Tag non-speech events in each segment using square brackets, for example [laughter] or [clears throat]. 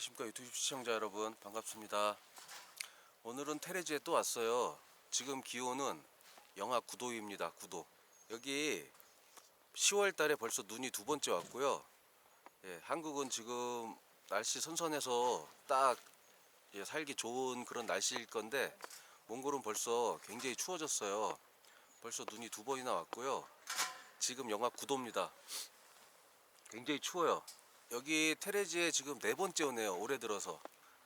안녕하십니까 유튜브 시청자 여러분 반갑습니다. 오늘은 테레지에 또 왔어요. 지금 기온은 영하 9도입니다. 9도. 여기 10월 달에 벌써 눈이 두 번째 왔고요. 예, 한국은 지금 날씨 선선해서 딱 예, 살기 좋은 그런 날씨일 건데 몽골은 벌써 굉장히 추워졌어요. 벌써 눈이 두 번이나 왔고요. 지금 영하 9도입니다. 굉장히 추워요. 여기 테레지에 지금 네 번째 오네요. 올해 들어서.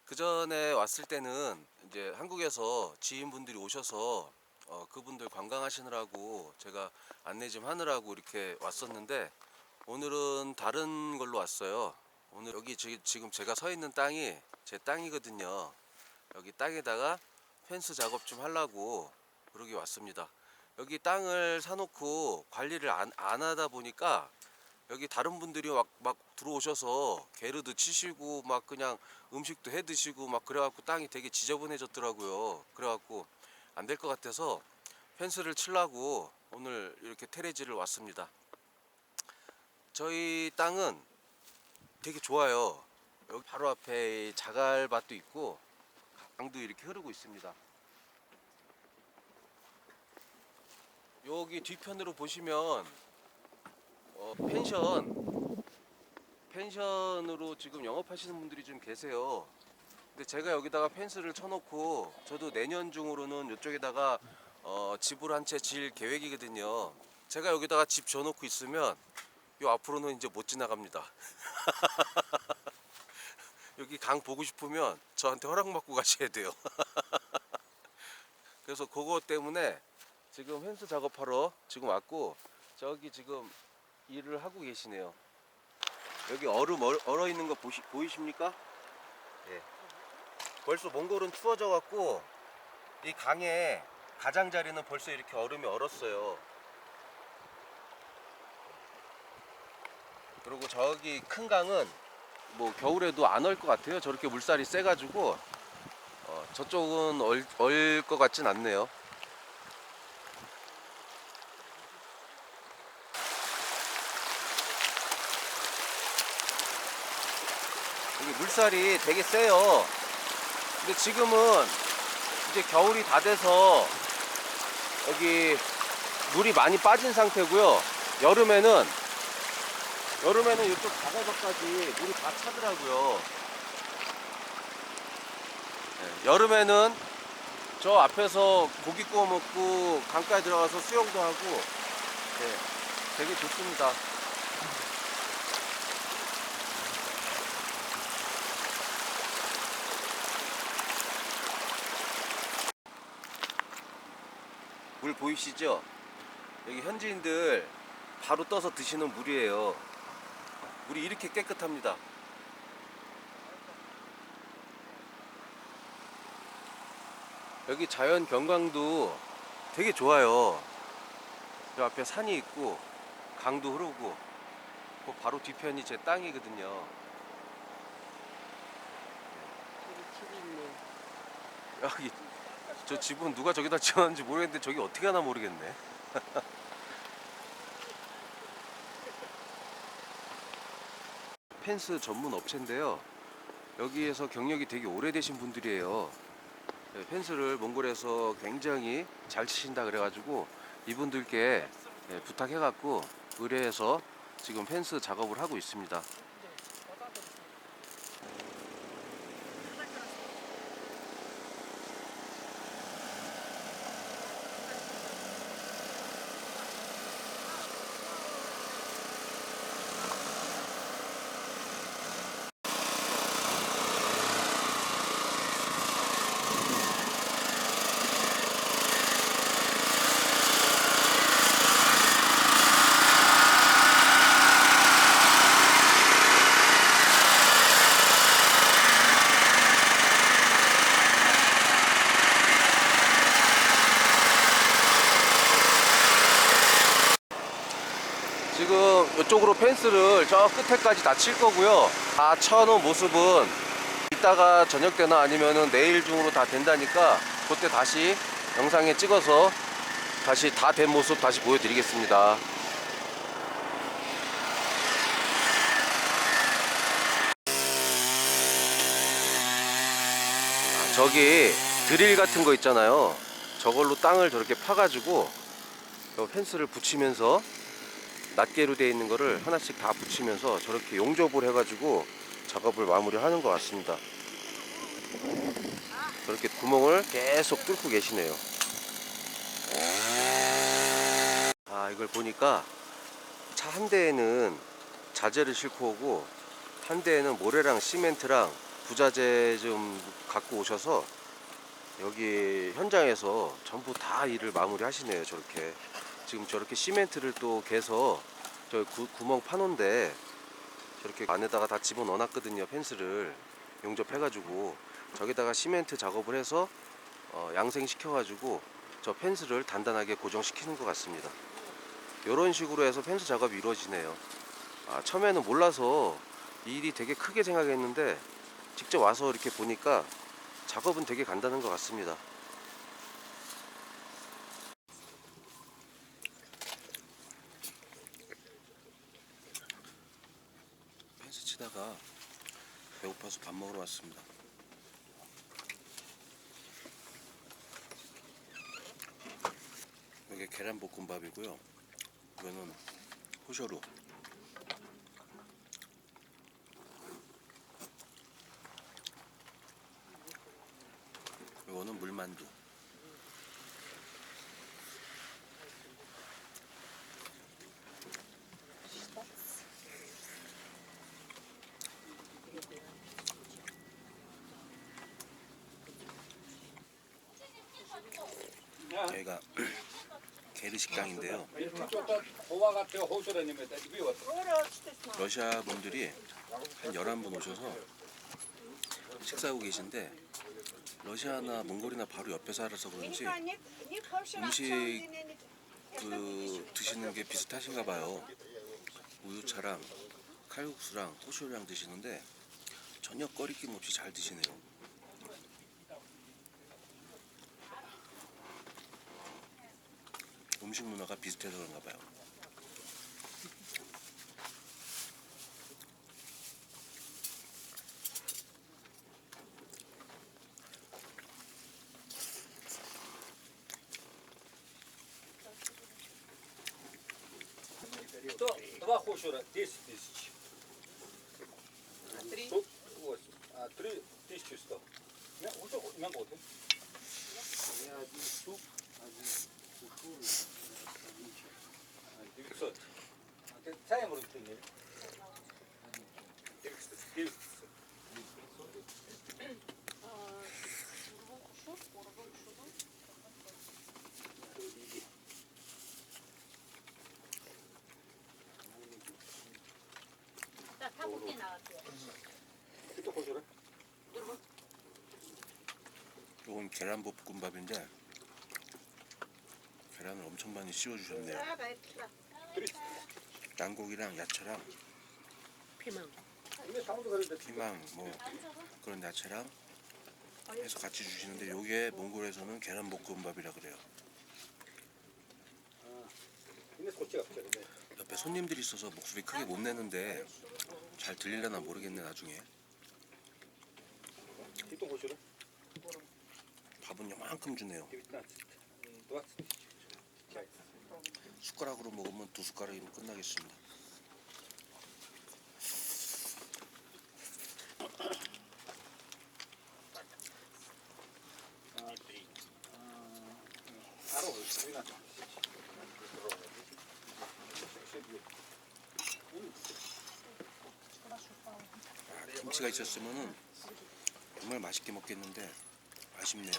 그 전에 왔을 때는 이제 한국에서 지인분들이 오셔서 어, 그분들 관광하시느라고 제가 안내 좀 하느라고 이렇게 왔었는데 오늘은 다른 걸로 왔어요. 오늘 여기 지- 지금 제가 서 있는 땅이 제 땅이거든요. 여기 땅에다가 펜스 작업 좀 하려고 그러게 왔습니다. 여기 땅을 사놓고 관리를 안, 안 하다 보니까 여기 다른 분들이 막, 막 들어오셔서 게르도 치시고 막 그냥 음식도 해 드시고 막 그래갖고 땅이 되게 지저분해졌더라고요. 그래갖고 안 될 것 같아서 펜스를 치려고 오늘 이렇게 테레지를 왔습니다. 저희 땅은 되게 좋아요. 여기 바로 앞에 이 자갈밭도 있고 강도 이렇게 흐르고 있습니다. 여기 뒤편으로 보시면 어, 펜션 펜션으로 지금 영업하시는 분들이 좀 계세요. 근데 제가 여기다가 펜스를 쳐놓고 저도 내년 중으로는 이쪽에다가 어, 집을 한채 지을 계획이거든요. 제가 여기다가 집 지어놓고 있으면 요 앞으로는 이제 못 지나갑니다. [laughs] 여기 강 보고 싶으면 저한테 허락 받고 가셔야 돼요. [laughs] 그래서 그거 때문에 지금 펜스 작업하러 지금 왔고 저기 지금 일을 하고 계시네요. 여기 얼음 얼, 얼어 있는 거 보시, 보이십니까? 예. 벌써 몽골은 추워져 갖고 이 강에 가장자리는 벌써 이렇게 얼음이 얼었어요. 그리고 저기 큰 강은 뭐 겨울에도 안 얼 것 같아요. 저렇게 물살이 세가지고 어, 저쪽은 얼 것 같진 않네요. 물살이 되게 세요. 근데 지금은 이제 겨울이 다 돼서 여기 물이 많이 빠진 상태고요. 여름에는 여름에는 이쪽 바다까지 물이 다 차더라고요. 네, 여름에는 저 앞에서 고기 구워 먹고 강가에 들어가서 수영도 하고 네, 되게 좋습니다. 보이시죠? 여기 현지인들 바로 떠서 드시는 물이에요. 물이 이렇게 깨끗합니다. 여기 자연 경관도 되게 좋아요. 저 앞에 산이 있고 강도 흐르고 그 바로 뒤편이 제 땅이거든요. 저기 집이 있네. 여기 저 집은 누가 저기다 지었는지 모르겠는데 저기 어떻게 하나 모르겠네. [laughs] 펜스 전문 업체인데요. 여기에서 경력이 되게 오래되신 분들이에요. 네, 펜스를 몽골에서 굉장히 잘 치신다 그래가지고 이분들께 네, 부탁해갖고 의뢰해서 지금 펜스 작업을 하고 있습니다. 펜스를 저 끝에까지 다 칠 거고요. 다 쳐놓은 모습은 이따가 저녁 때나 아니면은 내일 중으로 다 된다니까 그때 다시 영상에 찍어서 다시 다 된 모습 다시 보여드리겠습니다. 저기 드릴 같은 거 있잖아요. 저걸로 땅을 저렇게 파가지고 저 펜스를 붙이면서 낱개로 되어 있는 거를 하나씩 다 붙이면서 저렇게 용접을 해가지고 작업을 마무리하는 것 같습니다. 저렇게 구멍을 계속 뚫고 계시네요. 아 이걸 보니까 차 한 대에는 자재를 싣고 오고 한 대에는 모래랑 시멘트랑 부자재 좀 갖고 오셔서 여기 현장에서 전부 다 일을 마무리 하시네요 저렇게 지금 저렇게 시멘트를 또 개서 저 구, 구멍 파놓은데 저렇게 안에다가 다 집어넣어 놨거든요 펜스를 용접해가지고 저기다가 시멘트 작업을 해서 어, 양생시켜가지고 저 펜스를 단단하게 고정시키는 것 같습니다. 이런 식으로 해서 펜스 작업이 이루어지네요. 아, 처음에는 몰라서 이 일이 되게 크게 생각했는데 직접 와서 이렇게 보니까 작업은 되게 간단한 것 같습니다. 치다가 배고파서 밥 먹으러 왔습니다. 이게 계란 볶음밥이고요. 이거는 호쇼루. 이거는 물만두. 저희가 게르 식당인데요. 러시아 분들이 한 11분 오셔서 식사하고 계신데 러시아나 몽골이나 바로 옆에 살아서 그런지 음식 그 드시는 게 비슷하신가 봐요. 우유차랑 칼국수랑 호쇼랑 드시는데 전혀 꺼리낌 없이 잘 드시네요. 음식 문화가 비슷해서 그런가 봐요. Что? Два хошура, 10 тысяч. Тут 8. А 3 тысячи 100. Я уже могу. Я один суп, один кушур, один 이건 계란 볶음밥인데 계란을 엄청 많이 씌워 주셨네요. 양고기랑 야채랑 피망. 피망 뭐 그런 야채랑 해서 같이 주시는데 요게 몽골에서는 계란 볶음밥이라 그래요. 고치가 없죠. 근데. 옆에 손님들이 있어서 목소리 크게 못 내는데 잘 들리려나 모르겠네 나중에. 밥은 요만큼 주네요. 숟가락으로 먹으면 두 숟가락이면 끝나겠습니다. 김치가 있었으면 정말 맛있게 먹겠는데 아쉽네요.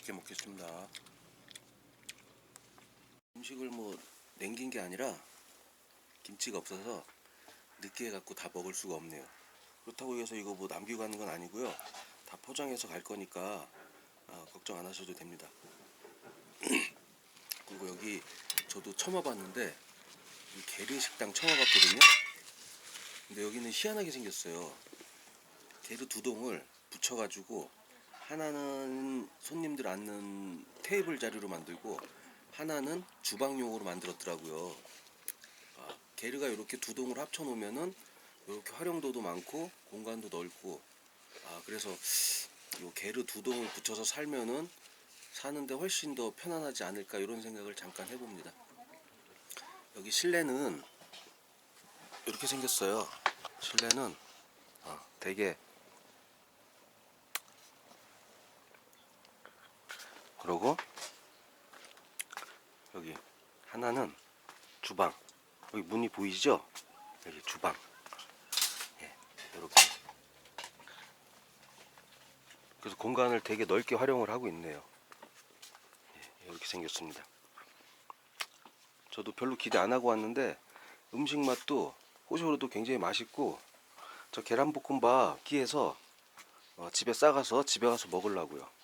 맛있게 먹겠습니다. 음식을 뭐 냉긴 게 아니라 김치가 없어서 늦게 해갖고 다 먹을 수가 없네요. 그렇다고 해서 이거 뭐 남기고 가는 건 아니고요. 다 포장해서 갈 거니까 아, 걱정 안 하셔도 됩니다. [clears throat] 그리고 여기 저도 처음 와봤는데 이 게르 식당 처음 와봤거든요. 근데 여기는 희한하게 생겼어요. 게르 두 동을 붙여가지고 하나는 손님들 앉는 테이블 자리로 만들고 하나는 주방용으로 만들었더라고요. 아, 게르가 이렇게 두 동을 합쳐 놓으면은 이렇게 활용도도 많고 공간도 넓고 아 그래서 요 게르 두 동을 붙여서 살면은 사는데 훨씬 더 편안하지 않을까 이런 생각을 잠깐 해봅니다. 여기 실내는 이렇게 생겼어요. 실내는 어, 되게 그러고 여기 하나는 주방 여기 문이 보이죠? 여기 주방 예, 이렇게 그래서 공간을 되게 넓게 활용을 하고 있네요. 예, 이렇게 생겼습니다. 저도 별로 기대 안 하고 왔는데 음식 맛도 호주로도 굉장히 맛있고 저 계란볶음밥 기에서 어, 집에 싸가서 집에 가서 먹으려고요.